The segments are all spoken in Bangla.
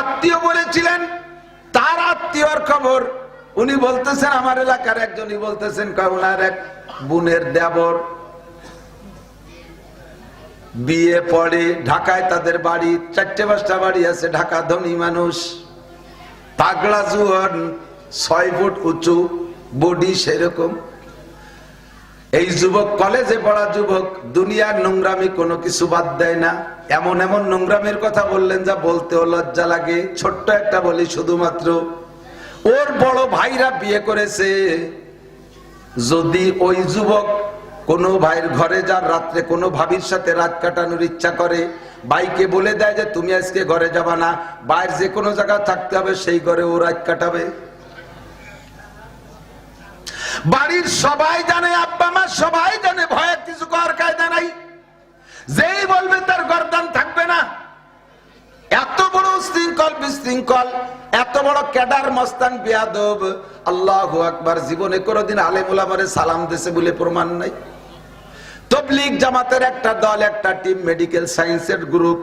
আত্মীয় বলেছিলেন, তার আত্মীয়র খবর। উনি বলতেছেন, আমার এলাকার একজনই বলতেছেন ওনার এক বোনের দেবর বিয়ে পড়ে, ঢাকায় তাদের বাড়ি, চারটে পাঁচটা বাড়ি আছে, ঢাকা ধনী মানুষ। পাগলা জুয়ন, ছয় ফুট উঁচু, বডি সেরকম। এই যুবক, কলেজে পড়া যুবক, দুনিয়ার নোংরামি কোনো কিছু বাদ দেয় না। এমন এমন নোংরামের কথা বললেন যা বলতেও লজ্জা লাগে। ছোট্ট একটা বলি শুধুমাত্র। ওর বড় ভাইরা বিয়ে করেছে। যদি ওই যুবক কোনো ভাইয়ের ঘরে যার রাত্রে কোনো ভাবির সাথে রাত কাটানোর ইচ্ছা করে বাইকে বলে দেয় যে, তুমি আজকে ঘরে যাবা না। বাইরে যে কোনো জায়গায় থাকতে হবে, সেই ঘরে ও রাত কাটাবে। বাড়ির সবাই জানে, আব্বা মা সবাই জানে, ভয়ের কিছু কর কায়দা নাই। যেই বলবে তার গরদান থাকবে না। এত বড় শৃঙ্খল বিশৃঙ্খল, এত বড় ক্যাডার মস্তান বিয়াদব। আল্লাহ আকবার, জীবনে কোনোদিন আলেমুল আমারে সালাম দেশে বলে প্রমাণ নাই। তবলিগ জামাতের একটা দল, একটা টিম, মেডিকেল সায়েন্সের গ্রুপ।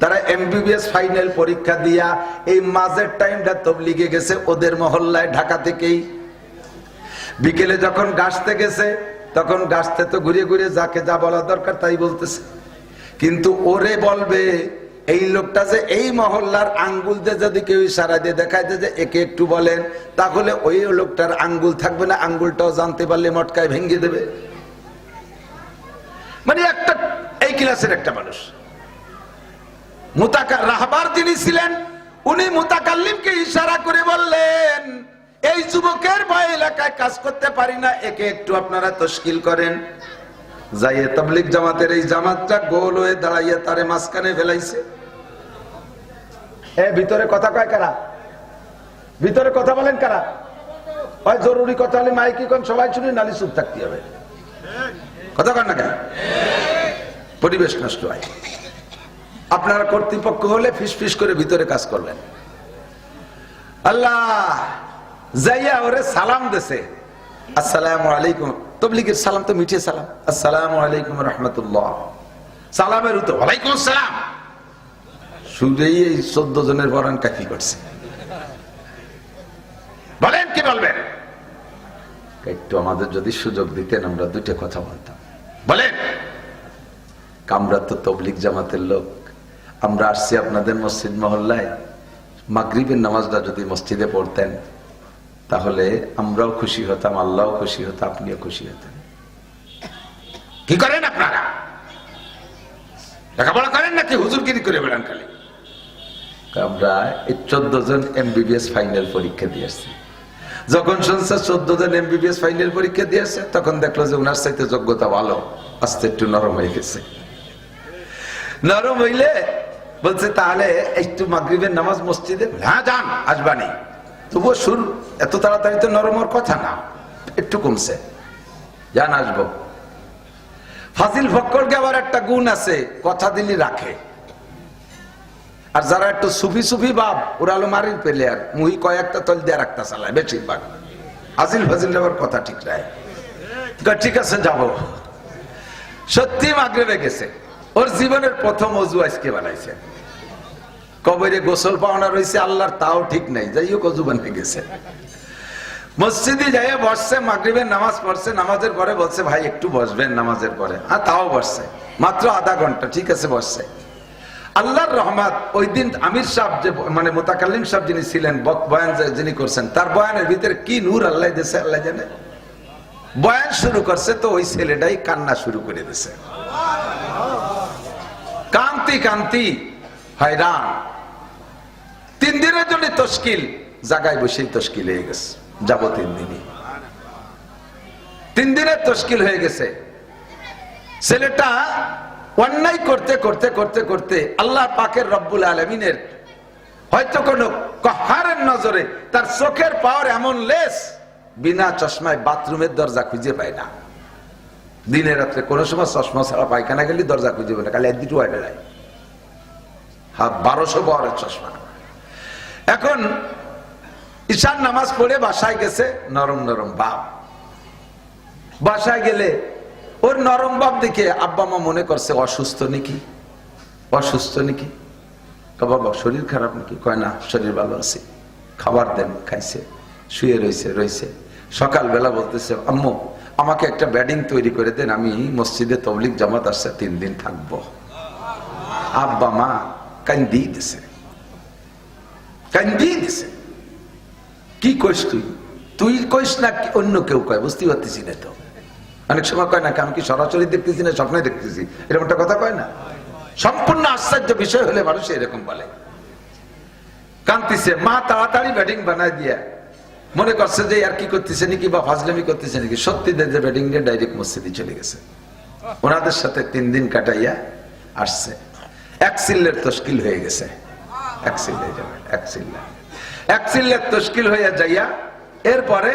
তারা এমবিবিএস ফাইনাল পরীক্ষা দিয়া এই মাঝের টাইমটা তবলিগে গেছে ওদের মহল্লায়, ঢাকা থেকেই। বিকেলে যখন গাছতে গেছে তখন গাছতে তো ঘুরে ঘুরে যাকে যা বলা দরকার তাই বলতেছে। কিন্তু ওরে বলবে, এই লোকটা যে এই মহল্লার আঙ্গুল দিয়ে যদি কেউ ইশারা দিয়ে দেখায় যে একে একটু বলেন, তাহলে ওই লোকটার আঙ্গুল থাকবে না, আঙ্গুলটাও জানতে পারলে মটকায় ভেঙে দেবে। মানে একটা, এই ক্লাসের একটা মানুষ। মুতাকা রাহবার যিনি ছিলেন, উনি মুতাকাল্লিমকে ইশারা করে বললেন এই যুবকের ভয় এলাকায় কাজ করতে পারি না, একে একটু আপনারা তশকিল করেন। যাইয়ে তাবলিক জামাতের এই জামাতটা গোল হয়ে দাঁড়াইয়ে তারে মাঝখানে ফেলাইছে। এ, ভিতরে কথা কয় কারা? ভিতরে কথা বলেন কারা? হয় জরুরি কথা হলে মাইকি কোন সবাই শুনি নালি চুপ থাকতে হবে। কথা কন না কেন? পরিবেশ নষ্ট হয়। আপনারা কর্তৃপক্ষ হলে ফিস ফিস করে ভিতরে কাজ করবেন। আল্লাহ! যাইয়া ওরে সালাম দেছে। আলাইকুম। সালাম তো মিঠে সালাম। আলাইকুম রহমতুল্লাহ। সালামের উত্তর, ওয়ালাইকুম শুধুই এই চোদ্দ জনের বরান কাকি করছে? বলেন, কি বলবেন? একটু আমাদের যদি সুযোগ দিতেন, আমরা দুইটা কথা বলতাম। বলেন। আমরা তো তবলিক জামাতের লোক। আমরা আসছি আপনাদের মসজিদ মহল্লায়। মাগরিবের নামাজটা যদি মসজিদে পড়তেন তাহলে আমরাও খুশি হতাম আল্লাহও খুশি হতো আপনিও খুশি হতেন। কি করেন আপনারা? লেখাপড়া করেন নাকি? হুজুরগিরি করে বেড়ান খালি। আমরা এই চোদ্দ জন এমবিবিএস ফাইনাল পরীক্ষা দিয়ে আসছি। যখন শুনছে চোদ্দ জন এমবিবিএস ফাইনাল পরীক্ষা দিয়ে আসছে তখন দেখল যে ওনার চাইতে যোগ্যতা ভালো আস্তে একটু নরম হয়ে গেছে। নরম হইলে বলছে তাহলে একটু মাগরিবের নামাজ মসজিদে হ্যাঁ যান আসবানি। তবুও সুর এত তাড়াতাড়ি তো নরমের কথা না, একটু কমছে। যান আসব। ফাজিল ফক্করকে আবার একটা গুণ আছে, কথা দিলি রাখে। আর যারা একটু সুফি সুফি বাপ, ওরা হলো পেলে আর মুহি কয়েকটা তল দিয়ে রাখতে চালায় বেশিরভাগ। আজিল ফাজিল আবার কথা ঠিক রায় ঠিক আছে, যাব। সত্যি মাগরেবে গেছে। ওর জীবনের প্রথম অজু আজকে বানাইছে। কবরে গোসল পাওনা রয়েছে আল্লাহর তাও ঠিক নাই। যাই হোক অজু বানিয়ে গেছে। মসজিদে যাইয়া বসছে, মাগরিবের নামাজ পড়ছে, নামাজের পরে বলছে, ভাই, একটু বসবেন নামাজের পরে। হ্যাঁ তাও বসছে। মাত্র আধা ঘণ্টা, ঠিক আছে, বসছে। আল্লাহর রহমাত, ওই দিন আমির সাহেব যে মানে মোতাকাল্লিম সাহেব যিনি ছিলেন বয়ান যিনি করছেন, তার বয়ানের ভিতরে কি নূর আল্লাহ দিয়েছে, আল্লাহ জানে? বয়ান শুরু করছে তো ওই ছেলেটাই কান্না শুরু করে দিছে কান্তি কান্তি, হয়রান। তিন দিনের জন্য তস্কিল জায়গায় বসেই তস্কিল হয়ে গেছে, যাব তিন দিনই। তিন দিনের তস্কিল হয়ে গেছে। ছেলেটা অন্যায় করতে করতে করতে করতে আল্লাহ পাকের রব্বুল আলমিনের হয়তো কোন কহারের নজরে তার চোখের পাওয়ার এমন লেস বিনা চশমায় বাথরুমের দরজা খুঁজে পায় না। দিনে রাত্রে কোন সময় চশমা ছাড়া পায়খানা গেলে দরজা খুঁজে পায় না, খালি এক দুটো হাত বারোশো বরের চশমা। এখন ঈশান নামাজ পড়ে বাসায় গেছে নরম নরম বাপ। বাসায় গেলে ওর নরম বাপ দেখে আব্বা মা মনে করছে, অসুস্থ নাকি? অসুস্থ নাকি? বাবা, শরীর খারাপ নাকি? কয় না, শরীর ভালো আছে। খাবার দেন, খাইছে, শুয়ে রয়েছে রয়েছে সকালবেলা বলতেছে, আম্মু, আমাকে একটা ব্যাডিং তৈরি করে দেন, আমি মসজিদে তবলিক জামাত আসছে, তিন দিন থাকব। আব্বা মা কান্দি দিছে। কান্দি দিছে কি কইস তুই? তুই কইস না অন্য কেউ কয় বুঝতে পারতেছি না তো। অনেক সময় কয় না আমি কি সরাসরি দেখতেছি না, স্বপ্নে দেখতেছি? কথা কয় না? সম্পূর্ণ আশ্চর্য বিষয় হলে মানুষ এরকম বলে। কান্তিছে মা, তাড়াতাড়ি ব্যাটিং বানায় দিয়া। মনে করছে যে, আর কি করতেছে নাকি বা ফাজলামি করতেছে নাকি? সত্যি দেখে ব্যাটিং নিয়ে ডাইরেক্ট মসজিদে চলে গেছে। ওনাদের সাথে তিন দিন কাটাইয়া আসছে। এক সিল্লের তশকিল হয়ে গেছে। সিল্লে সিল্লা তশকিল হইয়া যাইয়া এরপরে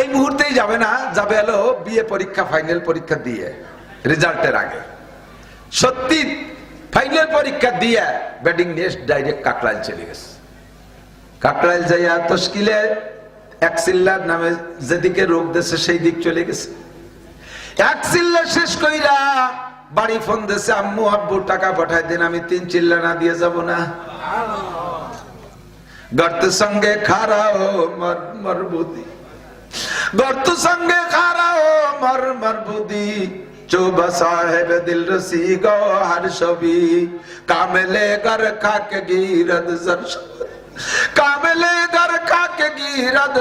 এই মুহূর্তেই যাবে না, যাবে হলো বিয়ে পরীক্ষা ফাইনাল পরীক্ষা দিয়ে রেজাল্টের আগে। সত্যি ফাইনাল পরীক্ষা দিয়ে ব্যাটিং নিয়ে ডাইরেক্ট কাকড়াইল চলে গেছে। যাইয়া তশকিলে এক সিল্লার নামে যেদিকে রোগ দেশে সেই দিক চলে গেছে। এক চিল্লা শেষ কইরা বাড়ি ফোন দিছে, আম্মু, আব্বু, টাকা পাঠাই দিন, আমি তিন চিল্লা না দিয়ে যাব না। গর্ত সঙ্গে খারাও মর মরবুদি গর্ত সঙ্গে খারাও মর মরবুদি চোবা সাহেব দিল রসি গো, হর ছবি। কামেলে গর খাক গিরদ জরশাবাদ কামেলে গর খাক গিরদ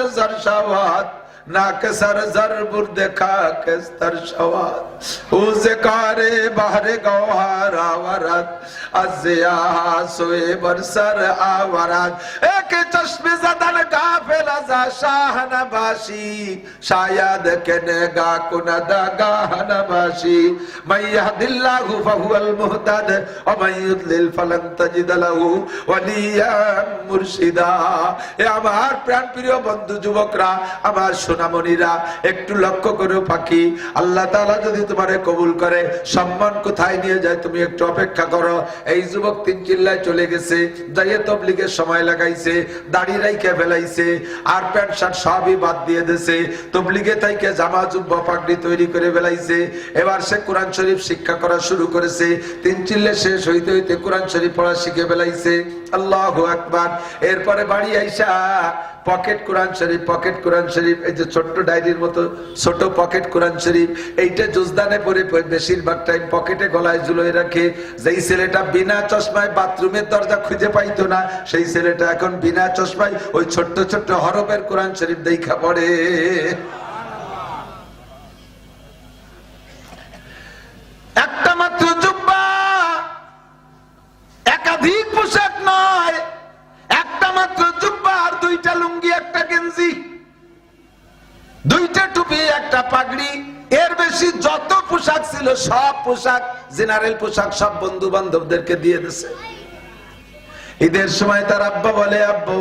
জরশাবাদ নাক সর জর বুর্দে খাক স্তর শওয়াত। উজে কারে বাহরে গওহার আওয়ারাত। আজিয়া সোয়ে বরসর আওয়ারাত। এক চশমে জদন কাফেল আজা শাহন বাসি শায়দ কেনে গা কুনদা গাহন বাসি মাইয়াহদিল্লাহু ফাহুয়াল মুহতাদ। ওয়া মাইয়ুদলিল ফালান তাজিদ লাহু ওয়ালিয়ান মুরশিদা। এ আমার প্রাণপ্রিয় বন্ধু যুবকরা, আমার সোনামণিরা, একটু লক্ষ্য করো পাখি। আল্লাহ তাআলা যদি তোমারে কবুল করে, সম্মান কোথায় নিয়ে যায় তুমি একটু অপেক্ষা করো। এই যুবক তিন চিল্লায় চলে গেছে, যাইয়ে তবলিগের সময় লাগাইছে, দাড়ি রাইকে ফেলাইছে, আর প্যান্ট, শার্ট সবই বাদ দিয়ে দিছে তবলিগে তাইকে জামা, জুব্বা, পাগড়ি তৈরি করে ফেলাইছে। এবার সে কোরআন শরীফ শিক্ষা করা শুরু করেছে। তিন চিল্লে শেষ হইতে হইতে কোরআন শরীফ পড়া শিখে ফেলাইছে। আল্লাহ আকবার। এরপরে বাড়ি আইসা, পকেট কোরআন শরীফ, পকেট কোরআন শরীফ, এই যে ছোট্ট ডায়েরির মতো ছোট পকেট কোরআন শরীফ, এইটা জুজদানে পরে বেশিরভাগ টাইম পকেটে গলায় ঝুলোয় রাখে। যেই ছেলেটা বিনা চশমায় বাথরুমের দরজা খুঁজে পাইতো না, সেই ছেলেটা এখন বিনা চশমায় ওই ছোট্ট ছোট্ট হরফের কোরআন শরীফ দেখা পড়ে। একটা মাত্র জুব্বা, একাধিক পোশাক নয় পোশাক ছিল, সব পোশাক, জেনারেল পোশাক সব বন্ধু বান্ধবদেরকে দিয়ে দিছে। ঈদের সময় তার আব্বা বলে, আব্বু,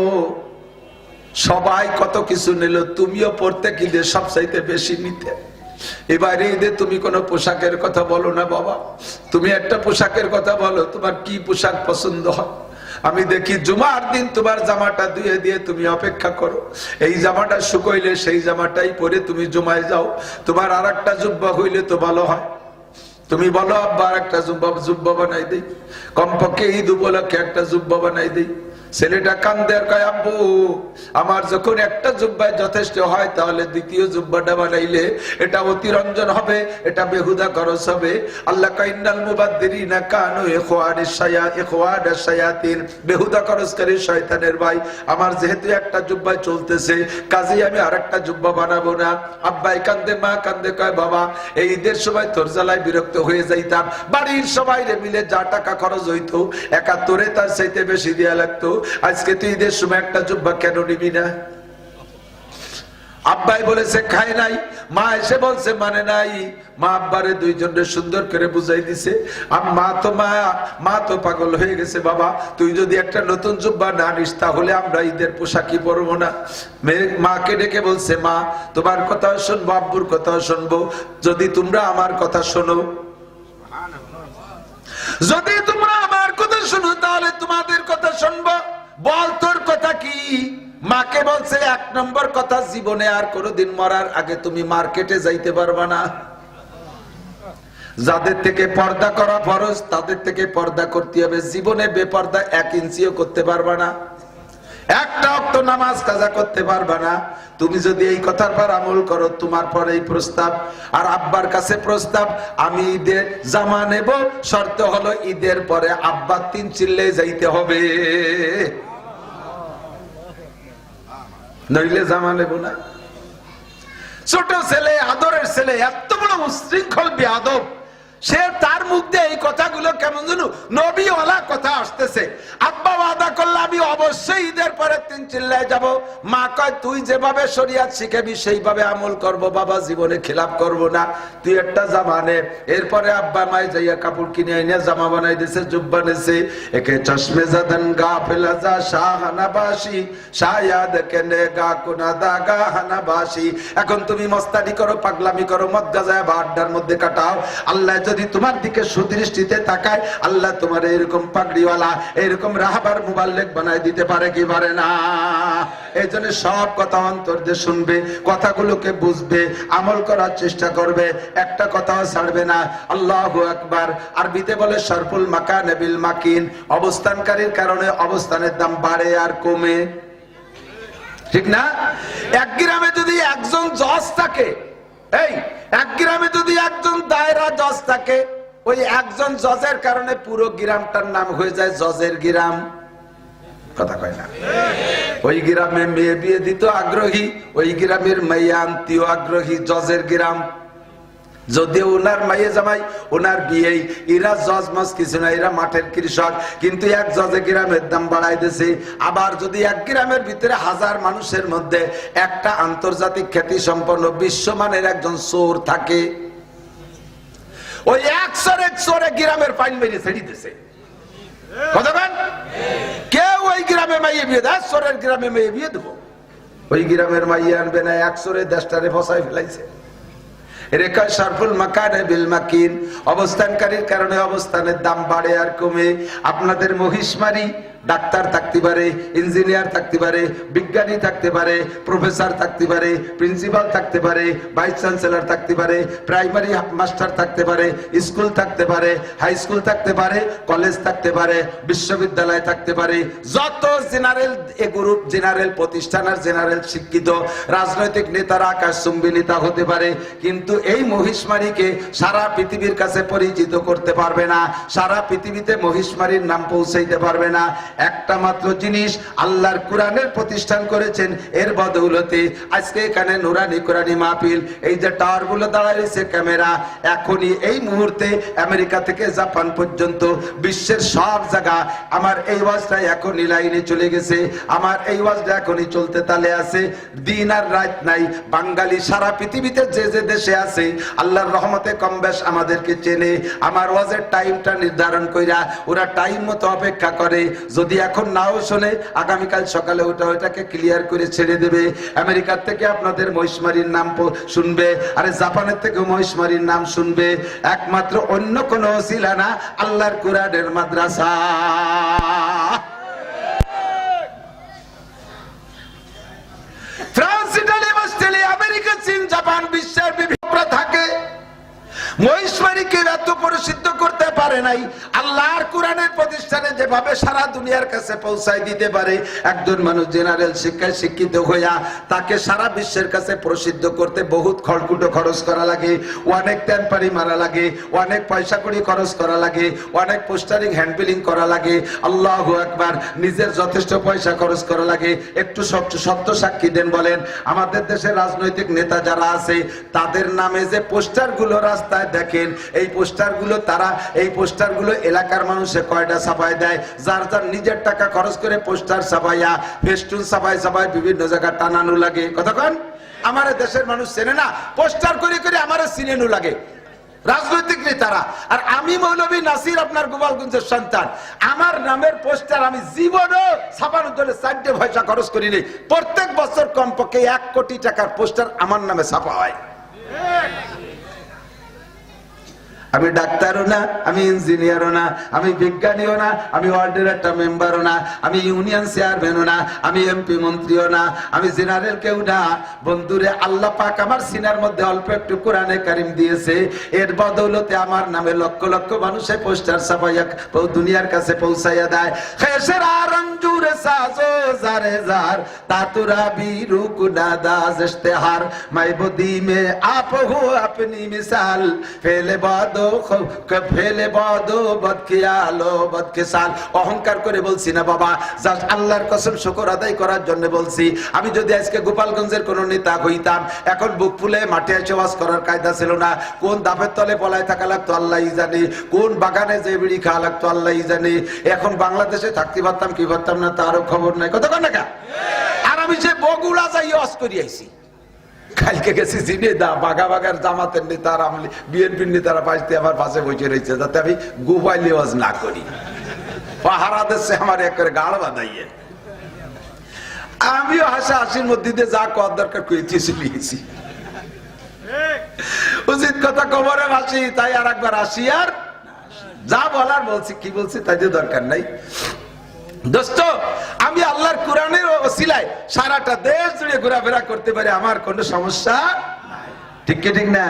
সবাই কত কিছু নিল, তুমিও কিনে সব চাইতে বেশি নিতে। এবারে ঈদে তুমি কোনো পোশাকের কথা বলো না বাবা, তুমি একটা পোশাকের কথা বলো, তোমার কি পোশাক পছন্দ হয়? আমি দেখি জুমার দিন তোমার জামাটা ধুয়ে দিয়ে তুমি অপেক্ষা করো। এই জামাটা শুকইলে সেই জামাটাই পরে তুমি জুমায় যাও। তোমার আর একটা জুব্বা হইলে তো ভালো হয়। তুমি বলো, আব্বা আর একটা জুব্বা জুব্বা বানাই দিই। কমপক্ষে ঈদ উপলক্ষে একটা জুব্বা বানাই দেই। ছেলেটা কান্দে আর কয়, আব্বু, আমার যখন একটা জুব্বায় যথেষ্ট হয়, তাহলে দ্বিতীয় জুব্বাটা বানাইলে এটা অতিরঞ্জন হবে, এটা বেহুদা খরচ হবে। আল্লাহ কাইন্নাল মুবাদ্দিরিনা কানু ইখওয়ানিস শায়া ইখওয়ানাস শায়াতিন। বেহুদা খরচকারী শয়তানের ভাই, আমার যেহেতু একটা জুব্বায় চলতেছে, কাজেই আমি আরেকটা জুব্বা বানাবো না। আব্বাই কান্দে, মা কান্দে, কয়, বাবা, এই ঈদের সময় তোর জ্বালায় বিরক্ত হয়ে যাইতাম। বাড়ির সবাই মিলে যা টাকা খরচ হইতো, একাত্তরে তার চাইতে বেশি দেয়া লাগতো। আজকে তুই ঈদের সময় একটা জুব্বা কেন নিবি না? আব্বাই বলেছে খায় নাই। মা এসে বলছে মানে নাই। মা আব্বারে দুইজনের সুন্দর করে বুঝাই দিছে। আর মা তো মা মা তো পাগল হয়ে গেছে, বাবা। তুই যদি একটা নতুন জুব্বা না নিস, তাহলে আমরা ঈদের পোশাকই পরবো না। মেয়ে মাকে ডেকে বলছে, মা, তোমার কথাও শুনব, আব্বুর কথাও শুনব। যদি তোমরা আমার কথা শোনো যদি তোমরা আমার কথা শুনো, তাহলে তোমাদের কথা শুনব। বল, তোর কথা কি? মাকে বলছে, এক নম্বর কথা, জীবনে আর কোনোদিন মরার আগে তুমি মার্কেটে যাইতে পারবা না। যাদের থেকে পর্দা করা ফরজ, তাদের থেকে পর্দা করতে হবে। জীবনে বেপর্দা এক ইঞ্চিও করতে পারবা না। একটা অক্ত নামাজ কাজা করতে পারবা না। তুমি যদি এই কথার পর আমল করো, তোমার পর এই প্রস্তাব, আর আব্বার কাছে প্রস্তাব, আমি ঈদের জামা নেব, শর্ত হলো ঈদের পরে আব্বা তিন চিল্লে যাইতে হবে। নইলে জামা নেব না। ছোট ছেলে, আদরের ছেলে, এত বড় উশৃঙ্খল বেয়াদব। সে তার মুখ দিয়ে এই কথাগুলো কেমন যেন নবীওয়ালা কথা আসতেছে। পরে চিল্লায় যাব? মা কয়, তুই যেভাবে শরিয়াত শিখেবি, সেইভাবে আমল করব। বাবা জীবনে খেলাপ করব না। তুই একটা জামা নে এরপরে আব্বা মাই যাইয়া কাপড় কিনে এনে জামা বানাই দিছে, জুব্বা নেছে। একে চশমে জাদান গা ফেলা যা শাহানাবাসী শায়াদ কেনে গা কোনা দা গা হানাবাসী এখন তুমি মস্তানি করো, পাগলামি করো, মদ গাজায় বা আড্ডার মধ্যে কাটাও। আল্লাহ যদি তোমার দিকে সুদৃষ্টিতে তাকায়, আল্লাহ তোমার এরকম পাগড়িওয়ালা, এরকম রাহাবার মোবাল্লেক বানাই দিতে পারে কি পারে না? এই জন্য সব কথা অন্তর দিয়ে শুনবে, কথাগুলোকে বুঝবে, আমল করার চেষ্টা করবে, একটা কথাও ছাড়বে না। আল্লাহ একবার আরবিতে বলে, সরফুল মাকা নেবিল মাকিন। অবস্থানকারীর কারণে অবস্থানের দাম বাড়ে আর কমে। ঠিক না? এক গ্রামে যদি একজন জজ থাকে, এই, এক গ্রামে যদি একজন দায়রা জজ থাকে, ওই একজন জজের কারণে পুরো গ্রামটার নাম হয়ে যায় জজের গ্রাম। কথা কয় না। ওই গ্রামে মেয়ে বিয়ে দিত আগ্রহী, ওই গ্রামের মেয়ে আনতিও আগ্রহী, জজের গ্রাম। যদি ওনার মাইয়ে জামাই ওনার জজ, মজ কিছু না, এরা মাঠের কৃষক। কিন্তু এক জজে গ্রামের দাম বাড়াই দিছে। আবার যদি এক গ্রামের ভিতরে হাজার মানুষের মধ্যে একটা আন্তর্জাতিক খ্যাতি সম্পন্ন বিশ্বমানের একজন চোর থাকে, ওই এক চোরে গ্রামের পাইন মেরে ছেড়ে দিছে। কেউ গ্রামে মাইয়ে গ্রামে ওই গ্রামের ফেলাইছে। বিল মাকিন। অবস্থানকারীর কারণে অবস্থানের দাম বাড়ে আর কমে। আপনাদের মহিষমারি ডাক্তার থাকতে পারে ইঞ্জিনিয়ার থাকতে পারে বিজ্ঞানী থাকতে পারে প্রফেসর থাকতে পারে প্রিন্সিপাল থাকতে পারে ভাইস চ্যান্সেলর থাকতে পারে প্রাইমারি মাস্টার থাকতে পারে স্কুল থাকতে পারে হাই স্কুল থাকতে পারে কলেজ থাকতে পারে বিশ্ববিদ্যালয় থাকতে পারে যত জেনারেল এ গ্রুপ জেনারেল প্রতিষ্ঠান আর জেনারেল শিক্ষিত রাজনৈতিক নেতারা আকাশচুম্বী নেতা হতে পারে কিন্তু এই মহিষমারীকে সারা পৃথিবীর কাছে পরিচিত করতে পারবে না সারা পৃথিবীতে মহিষমারীর নাম পৌঁছাইতে পারবে না একটা মাত্র জিনিস আল্লাহর কোরআনের প্রতিষ্ঠান করেছেন, এর বদৌলতে আজকে এখানে নুরানি কোরআনি মাহফিল, এই যে টাওয়ারগুলো দাঁড়াইছে ক্যামেরা, এখনই এই মুহূর্তে আমেরিকা থেকে জাপান পর্যন্ত বিশ্বের সব জায়গা, আমার এই ওয়াজটা এখনই লাইনে চলে গেছে, আমার এই ওয়াজটা এখনই চলতে তালে আছে, দিন আর রাত নাই, বাঙালি সারা পৃথিবীতে যে যে দেশে আছে, আল্লাহর রহমতে কম বেশ আমাদেরকে চেনে, আমার ওয়াজের টাইমটা নির্ধারণ কইরা ওরা টাইম মতো অপেক্ষা করে যদি এখন নাও শোনে, আগামীকাল সকালে ওটা ওটাকে ক্লিয়ার করে ছেড়ে দেবে। আমেরিকার থেকে আপনাদের মহিষমারির নাম শুনবে, আরে জাপানের থেকে মহিষমারির নাম শুনবে। একমাত্র অন্য কোনো ছিল না, আল্লাহর কোরআনের মাদ্রাসা। বিশ্বের বিভিন্ন থাকে মহিষমারীকে এত প্রসিদ্ধ করতে পারে নাই। আল্লাহর কোরআনের প্রতিষ্ঠানে যেভাবে সারা দুনিয়ার কাছে পৌঁছায় দিতে পারে, একজন মানুষ জেনারেল শিক্ষায় শিক্ষিত হইয়া তাকে সারা বিশ্বের কাছে প্রসিদ্ধ করতে বহুত খড়কুটো খরচ করা লাগে, অনেক টেম্পারি মারা লাগে, অনেক পয়সা কড়ি খরচ করা লাগে, অনেক পোস্টারিং হ্যান্ডবিলিং করা লাগে, আল্লাহ একবার নিজের যথেষ্ট পয়সা খরচ করা লাগে। একটু সত্য সাক্ষী দেন বলেন, আমাদের দেশের রাজনৈতিক নেতা যারা আছে, তাদের নামে যে পোস্টারগুলো রাস্তায় দেখেন, এই পোস্টারগুলো তারা এই পোস্টারগুলো এলাকার মানুষে কয়টা ছাপাই দেয়? যার যার নিজের টাকা খরচ করে পোস্টার ছাপাইয়া ফেস্টুন ছাপাই ছাপাই বিভিন্ন জায়গায় টানানো লাগে। কতক্ষণ আমার দেশের মানুষ চেনে না। পোস্টার করে করে আমার চিনেনু লাগে। রাজনৈতিক নেতারা। আর আমি মৌলবী নাসির আপনার গোপালগঞ্জের সন্তান। আমার নামের পোস্টার আমি জীবনও ছাপানোর জন্য চারটে পয়সা খরচ করিনি। প্রত্যেক বছর কমপক্ষে এক কোটি টাকার পোস্টার আমার নামে ছাপা হয়। আমি ডাক্তারও না, আমি ইঞ্জিনিয়ারও না, আমি বিজ্ঞানীও না, আমি ওয়ার্ডের একটা মেম্বারও না, আমি ইউনিয়ন চেয়ারম্যানও না, আমি এমপি মন্ত্রীও না, আমি জেনারেল কেউ না। বন্ধুরে, আল্লাহ পাক আমার সিনার মধ্যে অল্প একটু কোরআনে কারিম দিয়েছে। এর বদৌলতে আমার নামে লক্ষ লক্ষ মানুষের পোস্টার ছাপাইয়া দুনিয়ার কাছে পৌঁছাইয়া দেয়। খেসের আরঞ্জুর সাজো জারে জার তাতুরা বীরু কুনাদা ইশতেহার। মাই বদি মে আপ আপনি মিসাল ফেলে বাদো ফেলে বাদো বদখিয়ালো বদখিসাল অহংকার করে বলছি না বাবা, জাস্ট আল্লাহর কসম শুকর আদায় করার জন্য বলছি। আমি যদি আজকে গোপালগঞ্জের কোন নেতা হইতাম, এখন বুক ফুলে মাঠে এসে ওয়াজ করার কায়দা ছিল না। কোন দাপের তলে পলায় থাকা লাগতো আল্লাহই জানে, কোন বাগানে যে বিড়ি খাওয়া লাগতো আল্লাহই জানে। এখন বাংলাদেশে থাকতে পারতাম কি পারতাম না, তারও খবর নাই। কত না আর আমি যে বগুড়া যাই ওয়াজ করি আইছি কালকে গেছি জিনে দা বাগা বাগার জামাতের নেতার আমলি বিএনপির নেতারা পাশতে আমার পাশে বসে রয়েছে, যাতে আমি গোপাইলে ওয়াজ না করি। পাহারা দেশে আমার এক করে গাড় বাঁধাইয়ে। আমিও হাসা হাসির মধ্যে দিয়ে যা কর দরকার কইতে চলিয়েছি উচিত কথা কবরে ভাসি, তাই আর একবার আসি। আর যা বলার বলছি, কি বলছি তাই দরকার নাই। দোস্ত, আমি আল্লাহর কোরআনের ওসিলায় সারাটা দেশ জুড়ে ঘোরাফেরা করতে পারি, আমার কোনো সমস্যা। ঠিক না?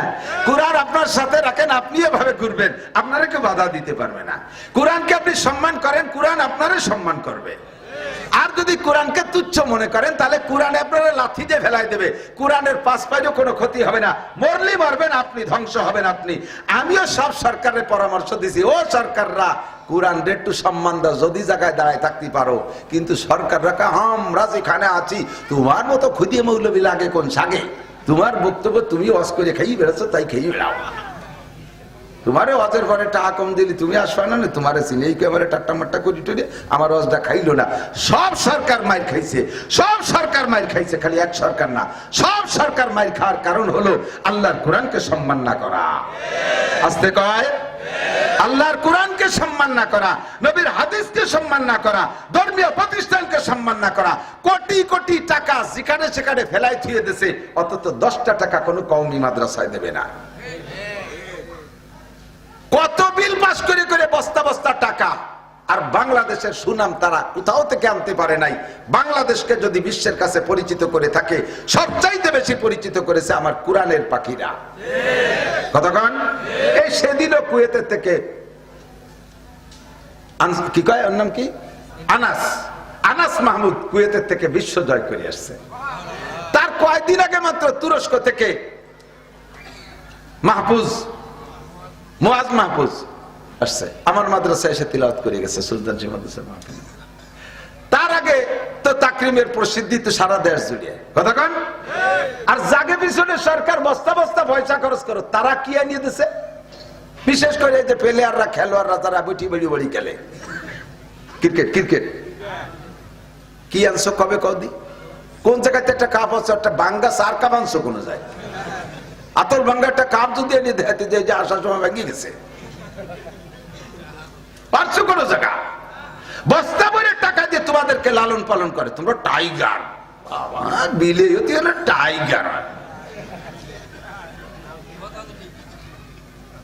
কোরআন আপনার সাথে রাখেন, আপনি এভাবে ঘুরবেন, আপনারা কেউ দিতে পারবে না। কোরআনকে আপনি সম্মান করেন, কোরআন আপনারে সম্মান করবে। আর যদি কোরআনকে তুচ্ছ মনে করেন, তাহলে কোরআন আপনারা লাথি দিয়ে ফেলাই দেবে। কোরআনের পাশ পাইলেও কোনো ক্ষতি হবে না। মরলি মারবেন, আপনি ধ্বংস হবেন আপনি। আমিও সব সরকারের পরামর্শ দিছি। ও সরকাররা, কোরআন একটু সম্মান দাও, যদি জায়গায় দাঁড়ায় থাকতে পারো। কিন্তু সরকাররা আমরা যেখানে আছি। তোমার মতো খুদিয়ে মৌলবি লাগে কোন সাগে তোমার বক্তব্য তুমি অস করে খেয়ে বেড়াচ্ছ, তাই খেয়ে বেড়াও। তোমারে অজের ঘরে টাকা কম দিলি, তুমি আসবে না, তোমারে চিনে এই টাট্টা মাট্টা করি টরি, আমার অজটা খাইলো না। সব সরকার মাইর খাইছে, সব সরকার মাইর খাইছে, খালি এক সরকার না, সব সরকার মাইর খাওয়ার কারণ হলো আল্লাহর কোরআনকে সম্মান না করা। আসতে কয়? আল্লাহর কোরআনকে সম্মান না করা, নবীর হাদিসকে সম্মান না করা, ধর্মীয় প্রতিষ্ঠানকে সম্মান না করা, কোটি কোটি টাকা যেখানে সেখানে ফেলাই থুয়ে দিছে অন্তত দশটা টাকা কোনো কওমি মাদ্রাসায় দেবে না। কত বিল পাস করে করে বস্তা বস্তা টাকা? আর বাংলাদেশের সুনাম তারা কোথাও থেকে আনতে পারে নাই। বাংলাদেশকে যদি বিশ্বের কাছে পরিচিত করে থাকে, সবচাইতে বেশি পরিচিত করেছে আমার কোরআনের পাখিরা। কতক্ষণ? এই সেদিনও কুয়েতের থেকে কি কয়? ওর নাম কি? আনাস। আনাস মাহমুদ কুয়েতের থেকে বিশ্ব জয় করে আসছে। তার কয়েকদিন আগে মাত্র তুরস্ক থেকে মাহফুজ মুয়াজ মাহফুজ। আসছে। আমার মাদ্রাসায় এসে তিলাওয়াত করে গেছে সুলতানজি মাদ্রাসা মাহফিল তার আগে তো তাকরিমের প্রসিদ্ধি তো সারা দেশ জুড়ে। কতক্ষণ আর জাগে পিছনে সরকার বস্তা বস্তা পয়সা খরচ করো তারা কি আনিয়ে দিছে? বিশেষ করে এই যে প্লেয়াররা খেলোয়াড়রা যারা বুটি বড়ি বড়ি খেলে। Cricket cricket. কি আনছো কবে কদি কোন জায়গাতে একটা কাপ আছে একটা বাঙ্গা সার কাপ আনছো কোনো যায় আতর ভাঙ্গা একটা কাপ যদি এনে দেখাতে যে আসার সময় ভেঙে গেছে। পারছ কোন জায়গা। বস্তা টাকা দিয়ে তোমাদেরকে লালন পালন করে। তোমরা টাইগার। টাইগার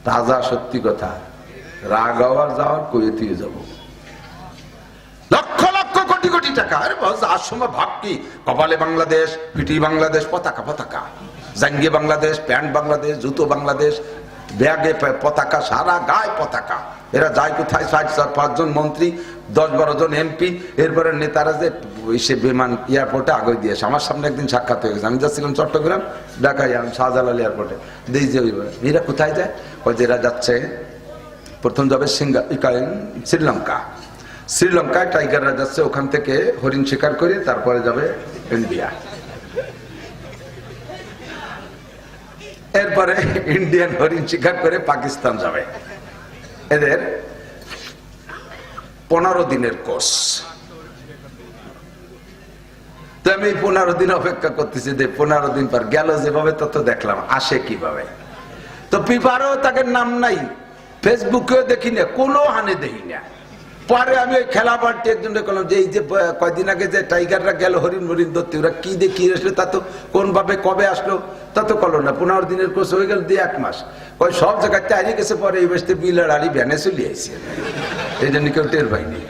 তাজা সত্যি কথা, রাগ যাওয়ার কুয়েতে যাব। লক্ষ লক্ষ কোটি কোটি টাকা। আরে ভাব কি কপালে বাংলাদেশ পিটি বাংলাদেশ, পতাকা পতাকা। জাঙ্গি বাংলাদেশ, প্যান্ট বাংলাদেশ, জুতো বাংলাদেশ, ব্যাগে পতাকা, সারা গায়ে পতাকা। এরা যায় কোথায়? ষাট পাঁচজন মন্ত্রী, দশ বারো জন এমপি। এরপরে নেতারা যে সে বিমান এয়ারপোর্টে আগে দিয়েছে আমার সামনে একদিন সাক্ষাৎ হয়ে গেছে। আমি যাচ্ছিলাম চট্টগ্রাম, ঢাকায় শাহজালাল এয়ারপোর্টে। দিই যে এরা কোথায় যায়? ওই যে এরা যাচ্ছে, প্রথম যাবে সিঙ্গা শ্রীলঙ্কা। শ্রীলঙ্কায় টাইগাররা যাচ্ছে, ওখান থেকে হরিণ শিকার করে, তারপরে যাবে ইন্ডিয়া। এরপরে ইন্ডিয়ান হরিণ শিকার করে পাকিস্তান যাবে। এদের পনেরো দিনের কোর্স। তো আমি পনেরো দিন অপেক্ষা করতেছি যে পনেরো দিন পর গেল, যেভাবে তত দেখলাম, আসে কীভাবে। তো পেপারেও তাকে নাম নাই ফেসবুকেও দেখি না কোনো হানে দেখি না পরে আমি ওই খেলা পার্টি একজনকে করলাম যে এই যে কয়দিন আগে যে টাইগাররা গেল হরিণ হরিণ ধরতে, ওরা কি দিয়ে কি আসলো তা তো কোনভাবে কবে আসলো তা তো করল না। পনেরো দিনের কোর্স হয়ে গেল, দিয়ে এক মাস। কয় সব জায়গায় হারিয়ে গেছে, পরে এই বসতে বিল আর আলি ভ্যানে চলে আসছে এই জন্য কেউ টের পাইনি